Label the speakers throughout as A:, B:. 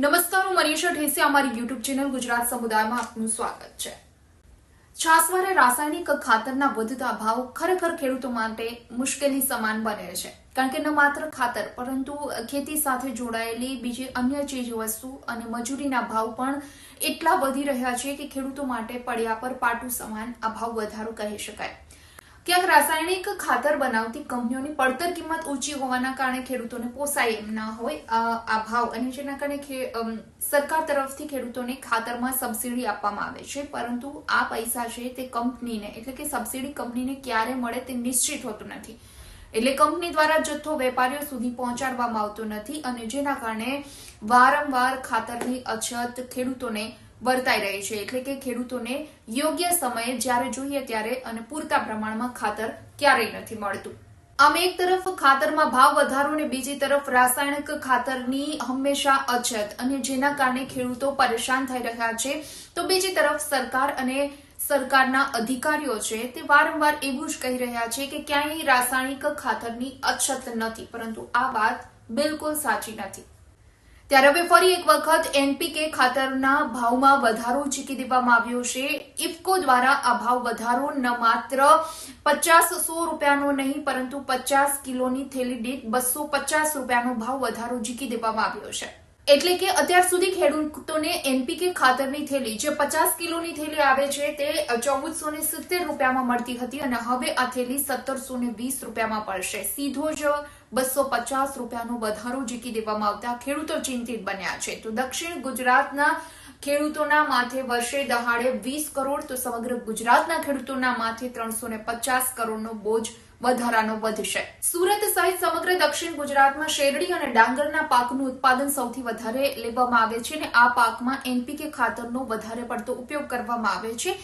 A: નમસ્કાર, હું મનીષા ઠેસી અમારી યુટ્યુબ ચેનલ ગુજરાત સમુદાયમાં આપનું સ્વાગત છે. છાસવારે રાસાયણિક ખાતરના વધતા ભાવ ખરેખર ખેડૂતો માટે મુશ્કેલી સમાન બને છે, કારણ કે ન માત્ર ખાતર, પરંતુ ખેતી સાથે જોડાયેલી બીજી અન્ય ચીજ વસ્તુ અને મજૂરીના ભાવ પણ એટલા વધી રહ્યા છે કે ખેડૂતો માટે પડ્યા પર પાટું સમાન આ ભાવ વધારો કહી શકાય. ક્યાંક રાસાયણિક ખાતર બનાવતી કંપનીઓની પડતર કિંમત ઊંચી હોવાના કારણે ખેડૂતોને પોસાય એમ ના હોય. આ ભાવ અને જેના કારણે સરકાર તરફથી ખેડૂતોને ખાતરમાં સબસિડી આપવામાં આવે છે. પરંતુ આ પૈસા છે તે કંપનીને, એટલે કે સબસિડી કંપનીને ક્યારે મળે તે નિશ્ચિત હોતું નથી. એટલે કંપની દ્વારા જથ્થો વેપારીઓ સુધી પહોંચાડવામાં આવતો નથી અને જેના કારણે વારંવાર ખાતરની અછત ખેડૂતોને વર્તાઈ રહી છે. એટલે કે ખેડૂતોને યોગ્ય સમયે જ્યારે જોઈએ ત્યારે અને પૂરતા પ્રમાણમાં ખાતર ક્યારેય નથી મળતું. આમ એક તરફ ખાતરમાં ભાવ વધારો અને બીજી તરફ રાસાયણિક ખાતરની હંમેશા અછત અને જેના કારણે ખેડૂતો પરેશાન થઈ રહ્યા છે, તો બીજી તરફ સરકાર અને સરકારના અધિકારીઓ છે તે વારંવાર એવું જ કહી રહ્યા છે કે ક્યાંય રાસાયણિક ખાતરની અછત નથી, પરંતુ આ વાત બિલકુલ સાચી નથી. ત્યારે હવે ફરી એક વખત એનપીકે ખાતરના ભાવમાં વધારો ચીકી દેવામાં આવ્યો છે. ઇફકો દ્વારા આ ભાવ વધારો ન માત્ર પચાસ સો રૂપિયાનો નહીં, પરંતુ પચાસ કિલોની થેલી દીઠ બસો પચાસ રૂપિયાનો ભાવ વધારો ચીકી દેવામાં આવ્યો છે. એટલે કે અત્યાર સુધી ખેડૂતોને એનપીકે ખાતરની થેલી જે પચાસ કિલોની થેલી આવે છે તે ચૌદસો ને સિત્તેર રૂપિયામાં મળતી હતી અને હવે આ થેલી સત્તરસો ને વીસ રૂપિયામાં પડશે. સીધો જ બસો પચાસ રૂપિયાનો વધારો જીકી દેવામાં આવતા ખેડૂતો ચિંતિત બન્યા છે. તો દક્ષિણ ગુજરાતના ખેડૂતોના માથે વર્ષે દહાડે વીસ કરોડ, તો સમગ્ર ગુજરાતના ખેડૂતોના માથે ત્રણસો પચાસ કરોડનો બોજ વધારાનો વધશે. સુરત સહિત સમગ્ર દક્ષિણ ગુજરાતમાં શેરડી અને ડાંગરના પાકનું ઉત્પાદન સૌથી વધારે લેવામાં આવે છે અને આ પાકમાં એનપીકે ખાતરનો વધારે પડતો ઉપયોગ કરવામાં આવે છે.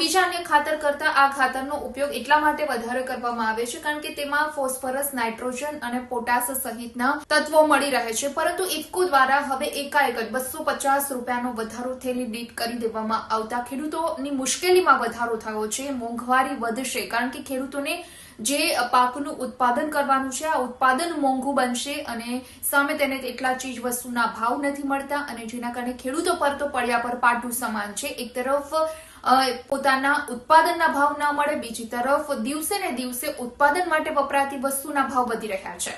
A: બીજા અન્ય ખાતર કરતા આ ખાતરનો ઉપયોગ એટલા માટે વધારે કરવામાં આવે છે કારણ કે તેમાં ફોસ્ફરસ, નાઇટ્રોજન અને પોટાશ સહિતના તત્વો મળી રહે છે. પરંતુ ઇફકો દ્વારા હવે એકાએક જ બસો પચાસ રૂપિયાનો વધારો થેલી દીઠ કરી દેવામાં આવતા ખેડૂતોની મુશ્કેલીમાં વધારો થયો છે. મોંઘવારી વધશે કારણ કે ખેડૂતોને જે પાકનું ઉત્પાદન કરવાનું છે. આ ઉત્પાદન મોંઘું બનશે અને સામે તેને એટલા ચીજ વસ્તુના ભાવ નથી મળતા અને જેના કારણે ખેડૂતો પર તો પડ્યા પર પાટું સમાન છે. એક તરફ પોતાના ઉત્પાદનના ભાવ ના મળે, બીજી તરફ દિવસે ને દિવસે ઉત્પાદન માટે વપરાતી વસ્તુના ભાવ વધી રહ્યા છે.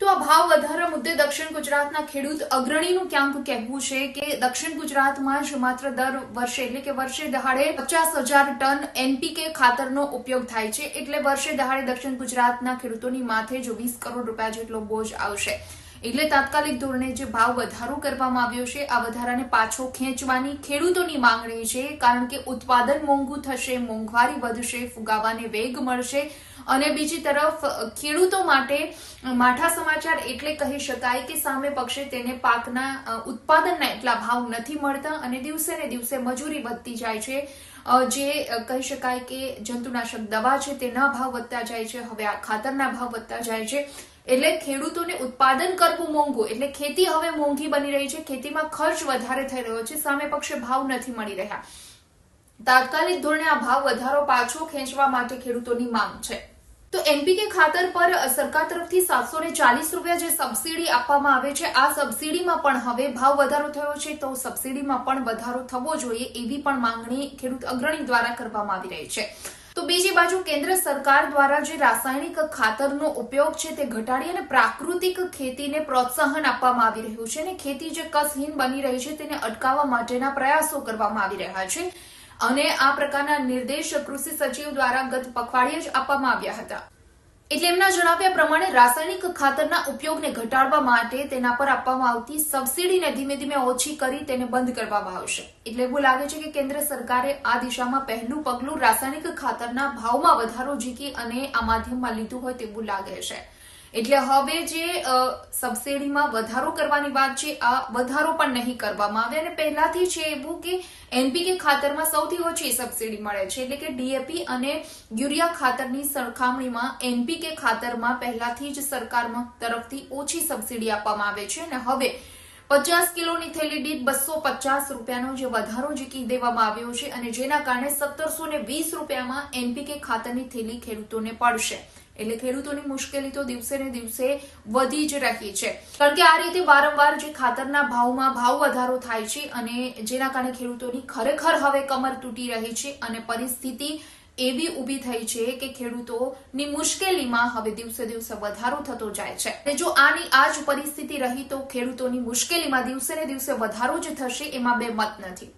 A: તો આ ભાવ વધારા મુદ્દે દક્ષિણ ગુજરાતના ખેડૂત અગ્રણીનું ક્યાંક કહેવું છે કે દક્ષિણ ગુજરાતમાં જ માત્ર દર વર્ષે એટલે કે વર્ષે દહાડે પચાસ હજાર ટન એનપીકે ખાતરનો ઉપયોગ થાય છે. એટલે વર્ષે દહાડે દક્ષિણ ગુજરાતના ખેડૂતોની માથે જો વીસ કરોડ રૂપિયા જેટલો બોજ આવશે. એટલે તાત્કાલિક ધોરણે જે ભાવ વધારો કરવામાં આવ્યો છે, આ વધારાને પાછો ખેંચવાની ખેડૂતોની માંગણી છે, કારણ કે ઉત્પાદન મોંઘું થશે, મોંઘવારી વધશે, ફુગાવાને વેગ મળશે. અને બીજી તરફ, ખેડૂતો માટે માઠા સમાચાર એટલે કહી શકાય કે સામે પક્ષે તેને પાકના ઉત્પાદનના એટલા ભાવ નથી મળતા અને દિવસે ને દિવસે મજૂરી વધતી જાય છે. જે કહી શકાય કે જંતુનાશક દવા છે, તેના ભાવ વધતા જાય છે, હવે આ ખાતરના ભાવ વધતા જાય છે. એટલે ખેડૂતોને ઉત્પાદન કરવું મોંઘું. એટલે ખેતી હવે મોંઘી બની રહી છે. ખેતીમાં ખર્ચ વધારે થઈ રહ્યો છે. સામે પક્ષે ભાવ નથી મળી રહ્યા. તાત્કાલિક ધોરણે આ ભાવ વધારો પાછો ખેંચવા માટે ખેડૂતોની માંગ છે. તો એનપીકે ખાતર પર સરકાર તરફથી સાતસો ને ચાલીસ રૂપિયા જે સબસિડી આપવામાં આવે છે, આ સબસિડીમાં પણ હવે ભાવ વધારો થયો છે. તો સબસિડીમાં પણ વધારો થવો જોઈએ એવી પણ માંગણી ખેડૂત અગ્રણી દ્વારા કરવામાં આવી રહી છે. તો બીજી બાજુ કેન્દ્ર સરકાર દ્વારા જે રાસાયણિક ખાતરનો ઉપયોગ છે તે ઘટાડી અને પ્રાકૃતિક ખેતીને પ્રોત્સાહન આપવામાં આવી રહ્યું છે અને ખેતી જે કસહીન બની રહી છે તેને અટકાવવા માટેના પ્રયાસો કરવામાં આવી રહ્યા છે. અને આ પ્રકારના નિર્દેશ કૃષિ સચિવ દ્વારા ગત પખવાડિયે જ આપવામાં આવ્યા હતા. એટલે એમના જણાવ્યા પ્રમાણે રાસાયણિક ખાતરના ઉપયોગને ઘટાડવા માટે તેના પર આપવામાં આવતી સબસિડીને ધીમે ધીમે ઓછી કરી તેને બંધ કરવામાં આવશે. એટલે એવું લાગે છે કે કેન્દ્ર સરકારે આ દિશામાં પહેલું પગલું રાસાયણિક ખાતરના ભાવમાં વધારો ઝીકી અને આ માધ્યમમાં લીધું હોય તેવું લાગે છે. એટલે હવે જે સબસિડીમાં વધારો કરવાની વાત છે, આ વધારો પણ નહીં કરવામાં આવે. અને પહેલાથી છે એવું કે એનપીકે ખાતરમાં સૌથી ઓછી સબસિડી મળે છે. એટલે કે ડીએપી અને યુરિયા ખાતરની સરખામણીમાં એનપીકે ખાતરમાં પહેલાથી જ સરકારમાં તરફથી ઓછી સબસિડી આપવામાં આવે છે. અને હવે પચાસ કિલોની થેલી દીઠ બસો પચાસ રૂપિયાનો જે વધારો જીકી દેવામાં આવ્યો છે અને જેના કારણે સત્તરસો ને વીસ રૂપિયામાં એનપીકે ખાતરની થેલી ખેડૂતોને પડશે. એટલે ખેડૂતોની મુશ્કેલી તો દિવસે ને દિવસે વધી જ રહી છે. કારણ કે આ રીતે વારંવાર જે ખાતરના ભાવમાં ભાવ વધારો થાય છે અને જેના કારણે ખેડૂતોની ખરેખર હવે કમર તૂટી રહી છે અને પરિસ્થિતિ એવી ઊભી થઈ છે કે ખેડૂતોની મુશ્કેલીમાં હવે દિવસે દિવસે વધારો થતો જાય છે. અને જો આની આ જ પરિસ્થિતિ રહી તો ખેડૂતોની મુશ્કેલીમાં દિવસે ને દિવસે વધારો જ થશે એમાં બે મત નથી.